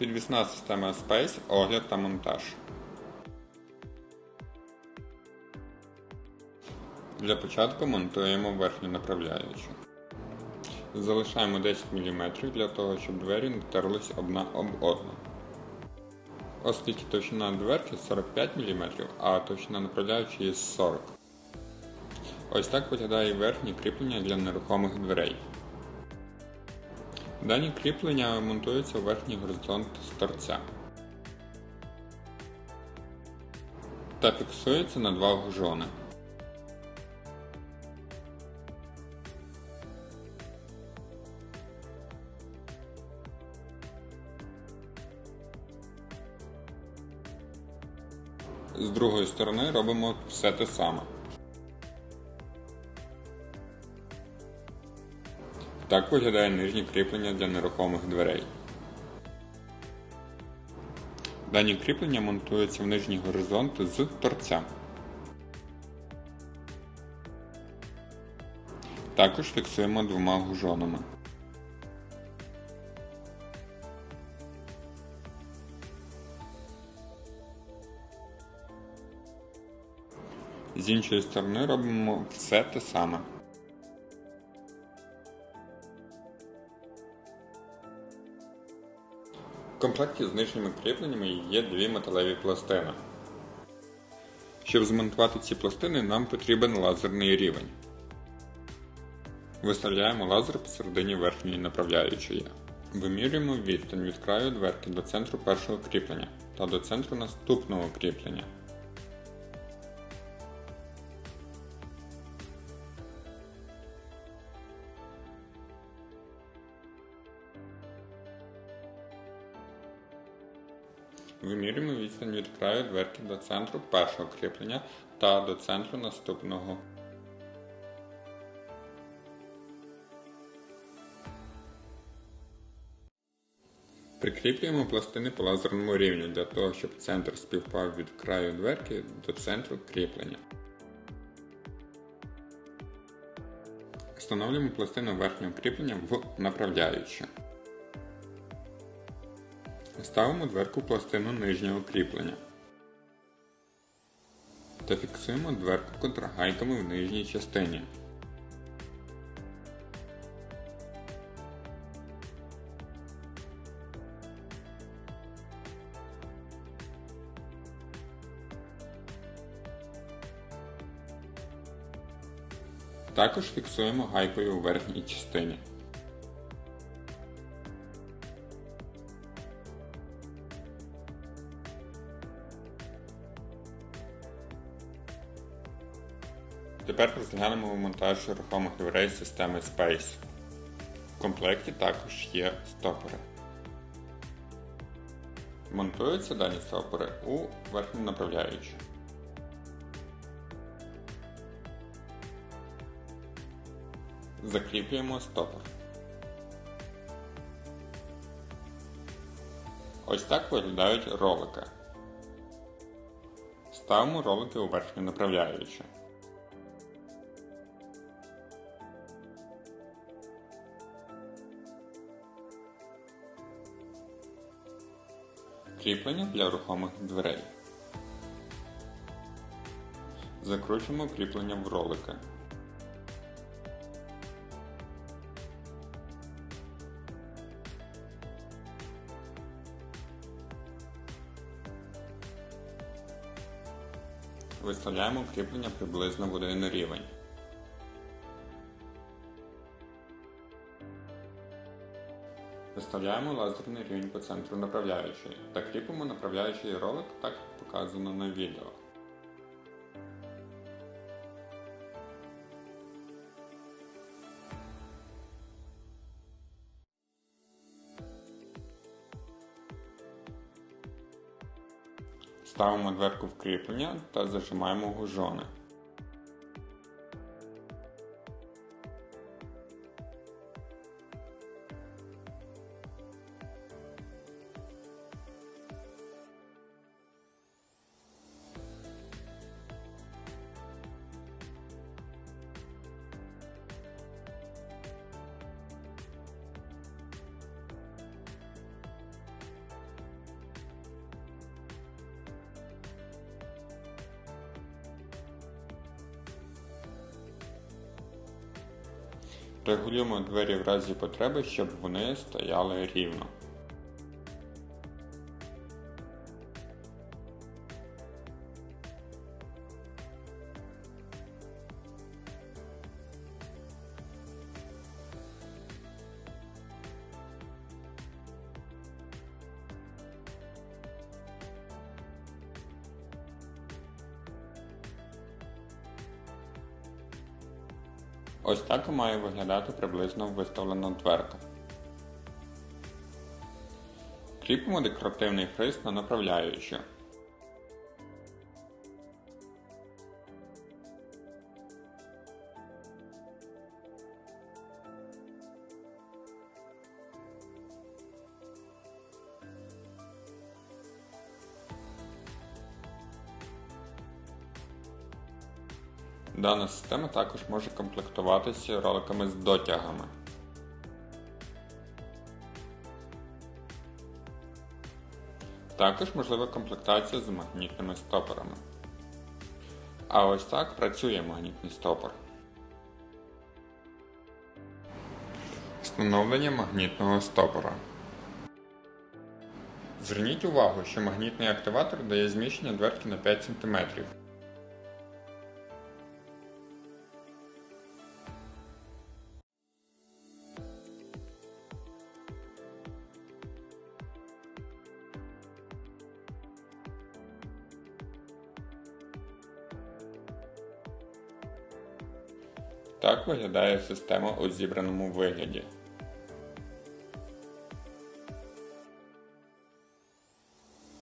Підвісна система Space, огляд та монтаж. Для початку монтуємо верхню направляючу. Залишаємо 10 мм для того, щоб двері не терлись одна об одну. Оскільки товщина дверки 45 мм, а товщина направляючої 40 Ось так виглядає верхнє кріплення для нерухомих дверей. Дані кріплення монтуються у верхній горизонт з торця та фіксуються на два гужони. З другої сторони робимо все те саме. Так виглядає нижнє кріплення для нерухомих дверей. Дані кріплення монтуються в нижній горизонт з торця. Також фіксуємо двома гужонами. З іншої сторони робимо все те саме. В комплекті з нижніми кріпленнями є дві металеві пластини. Щоб змонтувати ці пластини, нам потрібен лазерний рівень. Виставляємо лазер посередині верхньої направляючої. Вимірюємо відстань від краю дверки до центру першого кріплення та до центру наступного кріплення. Вимірюємо відстань від краю дверки до центру першого кріплення та до центру наступного. Прикріплюємо пластини по лазерному рівню для того, щоб центр співпав від краю дверки до центру кріплення. Встановлюємо пластину верхнього кріплення в направляючу. Ставимо дверку пластину нижнього кріплення та фіксуємо дверку контрагайками в нижній частині. Також фіксуємо гайкою у верхній частині. Тепер розглянемо монтаж рухомих дверей системи Space. В комплекті також є стопори. Монтуються дані стопори у верхню направляючу. Закріплюємо стопор. Ось так виглядають ролики. Ставимо ролики у верхню направляючу. Кріплення для рухомих дверей. Закручуємо кріплення в ролики. Виставляємо кріплення приблизно в один рівень. Виставляємо лазерний рівень по центру направляючої та кріпимо направляючий ролик так як показано на відео. Ставимо дверку в кріплення та зажимаємо гужони. Регулюємо двері в разі потреби, щоб вони стояли рівно. Ось так має виглядати приблизно виставлена дверка. Кріпимо декоративний фриз на направляючу. Дана система також може комплектуватися роликами з дотягами. Також можлива комплектація з магнітними стопорами. А ось так працює магнітний стопор. Встановлення магнітного стопора. Зверніть увагу, що магнітний активатор дає зміщення дверки на 5 см. Так виглядає система у зібраному вигляді.